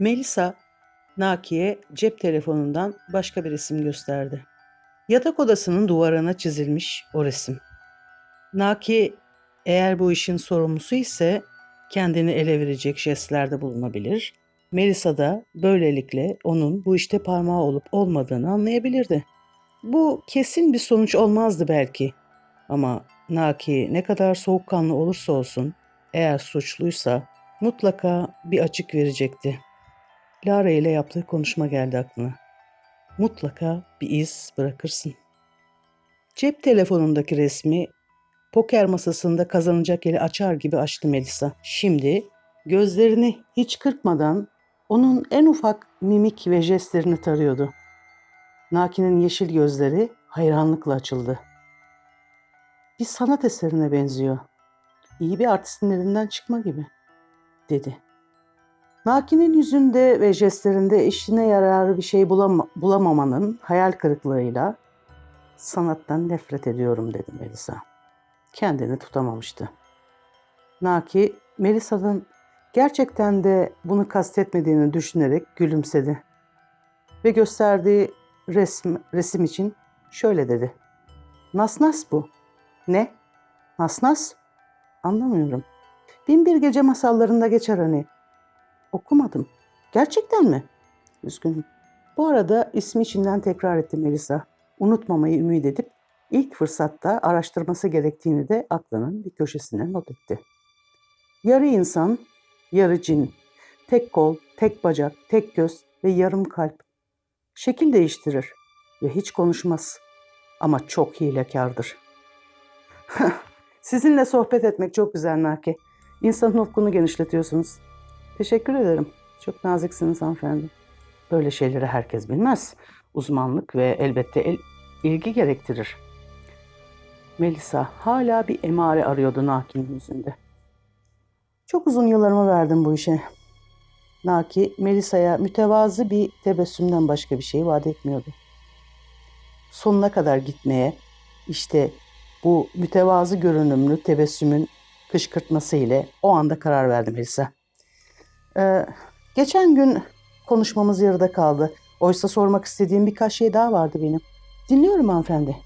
Melisa, Naki'ye cep telefonundan başka bir resim gösterdi. Yatak odasının duvarına çizilmiş o resim. Naki eğer bu işin sorumlusu ise kendini ele verecek jestlerde bulunabilir. Melisa da böylelikle onun bu işte parmağı olup olmadığını anlayabilirdi. Bu kesin bir sonuç olmazdı belki. Ama Naki ne kadar soğukkanlı olursa olsun eğer suçluysa mutlaka bir açık verecekti. Lara ile yaptığı konuşma geldi aklına. Mutlaka bir iz bırakırsın. Cep telefonundaki resmi poker masasında kazanacak eli açar gibi açtı Melisa. Şimdi gözlerini hiç kırpmadan onun en ufak mimik ve jestlerini tarıyordu. Naki'nin yeşil gözleri hayranlıkla açıldı. Bir sanat eserine benziyor. İyi bir artistin elinden çıkma gibi, dedi. Naki'nin yüzünde ve jestlerinde işine yararı bir şey bulama, bulamamanın hayal kırıklığıyla sanattan nefret ediyorum dedi Melisa. Kendini tutamamıştı. Naki, Melisa'nın gerçekten de bunu kastetmediğini düşünerek gülümsedi. Ve gösterdiği resim, resim için şöyle dedi. Nasnas bu. Ne? Nasnas? Anlamıyorum. Bin bir gece masallarında geçer hani. Okumadım. Gerçekten mi? Üzgünüm. Bu arada ismi içinden tekrar etti Melisa. Unutmamayı ümit edip ilk fırsatta araştırması gerektiğini de aklının bir köşesine not etti. Yarı insan, yarı cin. Tek kol, tek bacak, tek göz ve yarım kalp. Şekil değiştirir ve hiç konuşmaz. Ama çok hilekardır. Sizinle sohbet etmek çok güzel Naki. İnsanın ufkunu genişletiyorsunuz. Teşekkür ederim. Çok naziksiniz hanımefendi. Böyle şeyleri herkes bilmez. Uzmanlık ve elbette el, ilgi gerektirir. Melisa hala bir emare arıyordu Naki'nin yüzünde. Çok uzun yıllarımı verdim bu işe. Naki, Melisa'ya mütevazı bir tebessümden başka bir şey vaat etmiyordu. Sonuna kadar gitmeye, işte bu mütevazı görünümlü tebessümün kışkırtması ile o anda karar verdim Melisa. Ee, geçen gün konuşmamız yarıda kaldı. Oysa sormak istediğim birkaç şey daha vardı benim. Dinliyorum hanımefendi.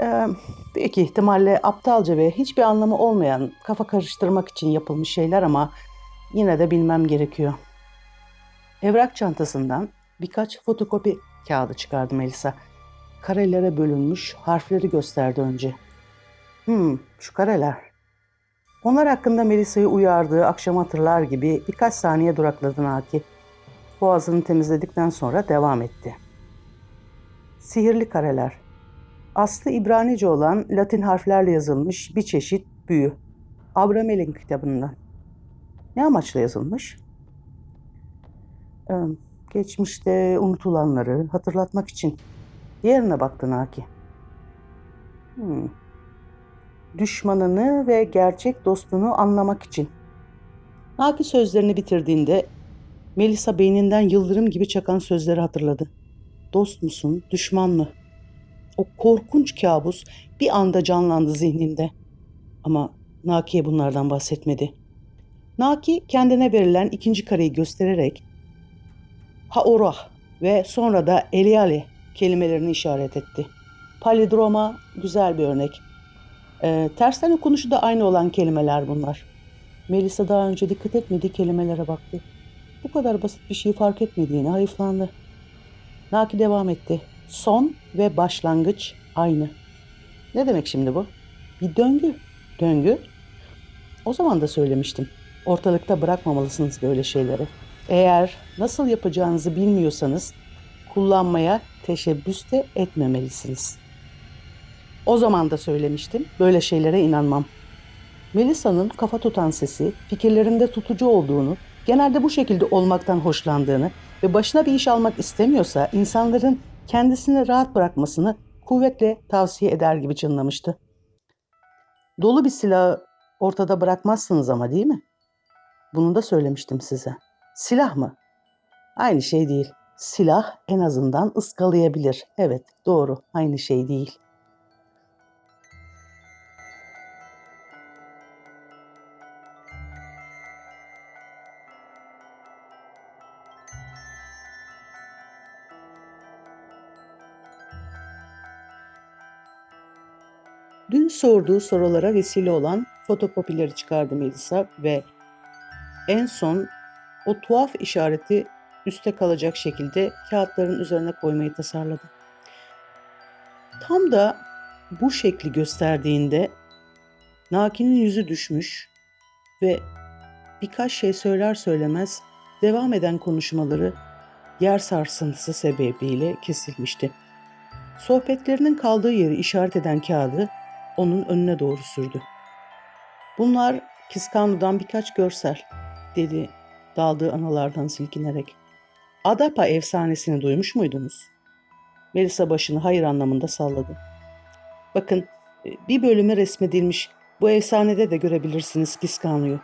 Ee, büyük ihtimalle aptalca ve hiçbir anlamı olmayan kafa karıştırmak için yapılmış şeyler ama yine de bilmem gerekiyor. Evrak çantasından birkaç fotokopi kağıdı çıkardı Melisa. Karelere bölünmüş harfleri gösterdi önce. Hmm, şu kareler. Onlar hakkında Melisa'yı uyardığı akşam hatırlar gibi birkaç saniye durakladı Naki. Boğazını temizledikten sonra devam etti. Sihirli kareler. Aslı İbranice olan Latin harflerle yazılmış bir çeşit büyü. Abramel'in kitabından. Ne amaçla yazılmış? Ee, geçmişte unutulanları hatırlatmak için. Diğerine baktı Naki. Hmm. Düşmanını ve gerçek dostunu anlamak için. Naki sözlerini bitirdiğinde Melisa beyninden yıldırım gibi çakan sözleri hatırladı. Dost musun, düşman mı? O korkunç kabus bir anda canlandı zihninde. Ama Naki'ye bunlardan bahsetmedi. Naki kendine verilen ikinci kareyi göstererek Haorah ve sonra da Eliale kelimelerini işaret etti. Palidroma güzel bir örnek. Ee, tersten okunuşu da aynı olan kelimeler bunlar. Melisa daha önce dikkat etmediği kelimelere baktı. Bu kadar basit bir şeyi fark etmediğini hayıflandı. Naki devam etti. Son ve başlangıç aynı. Ne demek şimdi bu? Bir döngü. Döngü. O zaman da söylemiştim. Ortalıkta bırakmamalısınız böyle şeyleri. Eğer nasıl yapacağınızı bilmiyorsanız kullanmaya teşebbüs de etmemelisiniz. O zaman da söylemiştim. Böyle şeylere inanmam. Melisa'nın kafa tutan sesi, fikirlerinde tutucu olduğunu, genelde bu şekilde olmaktan hoşlandığını ve başına bir iş almak istemiyorsa insanların kendisini rahat bırakmasını kuvvetle tavsiye eder gibi çınlamıştı. Dolu bir silahı ortada bırakmazsınız ama değil mi? Bunu da söylemiştim size. Silah mı? Aynı şey değil. Silah en azından ıskalayabilir. Evet, doğru. Aynı şey değil. Dün sorduğu sorulara vesile olan fotokopileri çıkardı Melisa ve en son o tuhaf işareti üste kalacak şekilde kağıtların üzerine koymayı tasarladı. Tam da bu şekli gösterdiğinde Naki'nin yüzü düşmüş ve birkaç şey söyler söylemez devam eden konuşmaları yer sarsıntısı sebebiyle kesilmişti. Sohbetlerinin kaldığı yeri işaret eden kağıdı onun önüne doğru sürdü. Bunlar Kiskanu'dan birkaç görsel, dedi daldığı analardan silkinerek. Adapa efsanesini duymuş muydunuz? Melisa başını hayır anlamında salladı. Bakın bir bölüme resmedilmiş. Bu efsanede de görebilirsiniz Kiskanu'yu.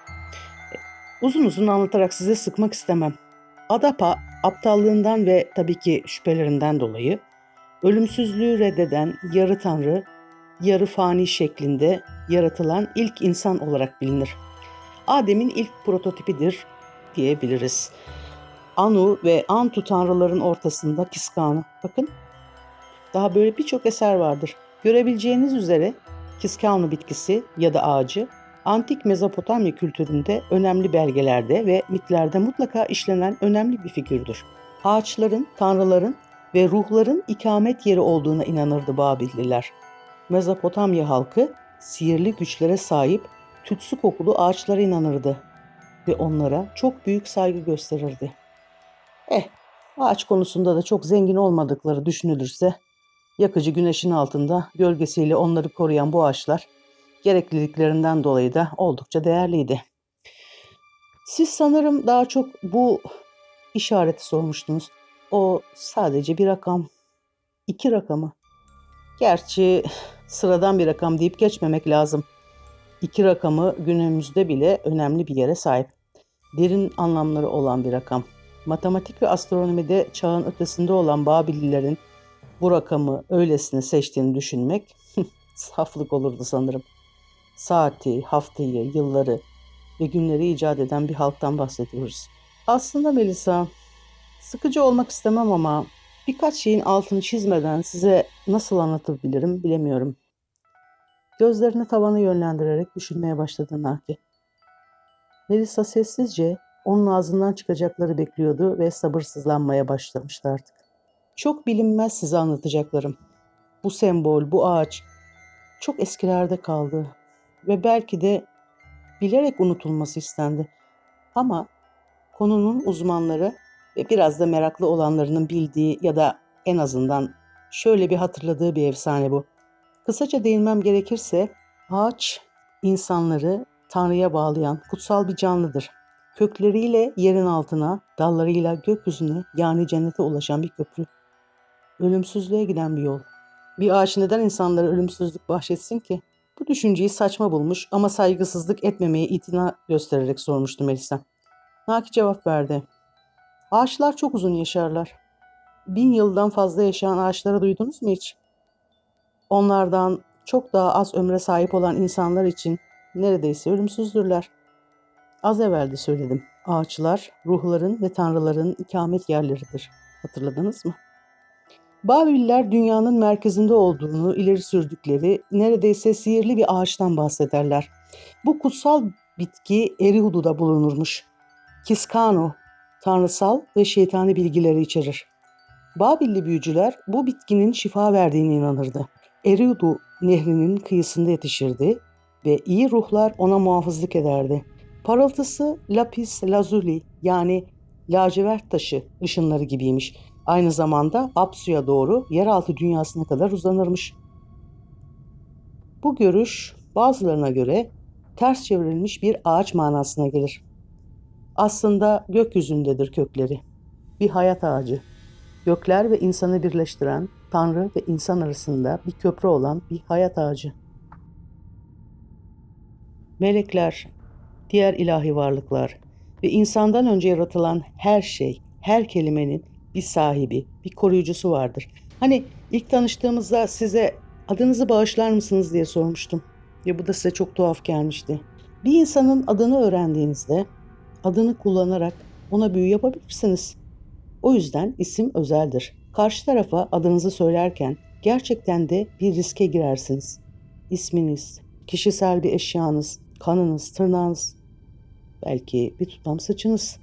Uzun uzun anlatarak size sıkmak istemem. Adapa aptallığından ve tabii ki şüphelerinden dolayı ölümsüzlüğü reddeden yarı tanrı, yarı fani şeklinde yaratılan ilk insan olarak bilinir. Adem'in ilk prototipidir diyebiliriz. Anu ve Antu tanrıların ortasında Kiskanu. Bakın daha böyle birçok eser vardır. Görebileceğiniz üzere Kiskanu bitkisi ya da ağacı antik Mezopotamya kültüründe önemli belgelerde ve mitlerde mutlaka işlenen önemli bir figürdür. Ağaçların, tanrıların ve ruhların ikamet yeri olduğuna inanırdı Babilliler. Mezopotamya halkı sihirli güçlere sahip tütsü kokulu ağaçlara inanırdı ve onlara çok büyük saygı gösterirdi. Eh, ağaç konusunda da çok zengin olmadıkları düşünülürse, yakıcı güneşin altında gölgesiyle onları koruyan bu ağaçlar, gerekliliklerinden dolayı da oldukça değerliydi. Siz sanırım daha çok bu işareti sormuştunuz. O sadece bir rakam. iki rakamı. Gerçi sıradan bir rakam deyip geçmemek lazım. İki rakamı günümüzde bile önemli bir yere sahip. Derin anlamları olan bir rakam. Matematik ve astronomide çağın ötesinde olan Babillilerin bu rakamı öylesine seçtiğini düşünmek saflık olurdu sanırım. Saati, haftayı, yılları ve günleri icat eden bir halktan bahsediyoruz. Aslında Melisa, sıkıcı olmak istemem ama birkaç şeyin altını çizmeden size nasıl anlatabilirim bilemiyorum. Gözlerini tavana yönlendirerek düşünmeye başladı Naki. Melisa sessizce onun ağzından çıkacakları bekliyordu ve sabırsızlanmaya başlamıştı artık. Çok bilinmez size anlatacaklarım. Bu sembol, bu ağaç çok eskilerde kaldı ve belki de bilerek unutulması istendi. Ama konunun uzmanları ve biraz da meraklı olanlarının bildiği ya da en azından şöyle bir hatırladığı bir efsane bu. Kısaca değinmem gerekirse ağaç insanları Tanrı'ya bağlayan kutsal bir canlıdır. Kökleriyle yerin altına, dallarıyla gökyüzüne yani cennete ulaşan bir köprü. Ölümsüzlüğe giden bir yol. Bir ağaç neden insanlara ölümsüzlük bahşetsin ki? Bu düşünceyi saçma bulmuş ama saygısızlık etmemeye itina göstererek sormuştu Melisa. Naki cevap verdi. Ağaçlar çok uzun yaşarlar. Bin yıldan fazla yaşayan ağaçları duydunuz mu hiç? Onlardan çok daha az ömre sahip olan insanlar için neredeyse ölümsüzdürler. Az evvel de söyledim. Ağaçlar, ruhların ve tanrıların ikamet yerleridir. Hatırladınız mı? Babiller dünyanın merkezinde olduğunu ileri sürdükleri neredeyse sihirli bir ağaçtan bahsederler. Bu kutsal bitki Erihudu'da bulunurmuş. Kiskano, tanrısal ve şeytani bilgileri içerir. Babilli büyücüler bu bitkinin şifa verdiğine inanırdı. Erihudu nehrinin kıyısında yetişirdi ve iyi ruhlar ona muhafızlık ederdi. Parıltısı lapis lazuli yani lacivert taşı ışınları gibiymiş. Aynı zamanda Apsu'ya doğru yeraltı dünyasına kadar uzanırmış. Bu görüş bazılarına göre ters çevrilmiş bir ağaç manasına gelir. Aslında gökyüzündedir kökleri. Bir hayat ağacı. Gökler ve insanı birleştiren, Tanrı ve insan arasında bir köprü olan bir hayat ağacı. Melekler, diğer ilahi varlıklar ve insandan önce yaratılan her şey, her kelimenin bir sahibi, bir koruyucusu vardır. Hani ilk tanıştığımızda size adınızı bağışlar mısınız diye sormuştum. Ve bu da size çok tuhaf gelmişti. Bir insanın adını öğrendiğinizde adını kullanarak ona büyü yapabilirsiniz. O yüzden isim özeldir. Karşı tarafa adınızı söylerken gerçekten de bir riske girersiniz. isminiz, kişisel bir eşyanız, kanınız, tırnağınız, belki bir tutam saçınız.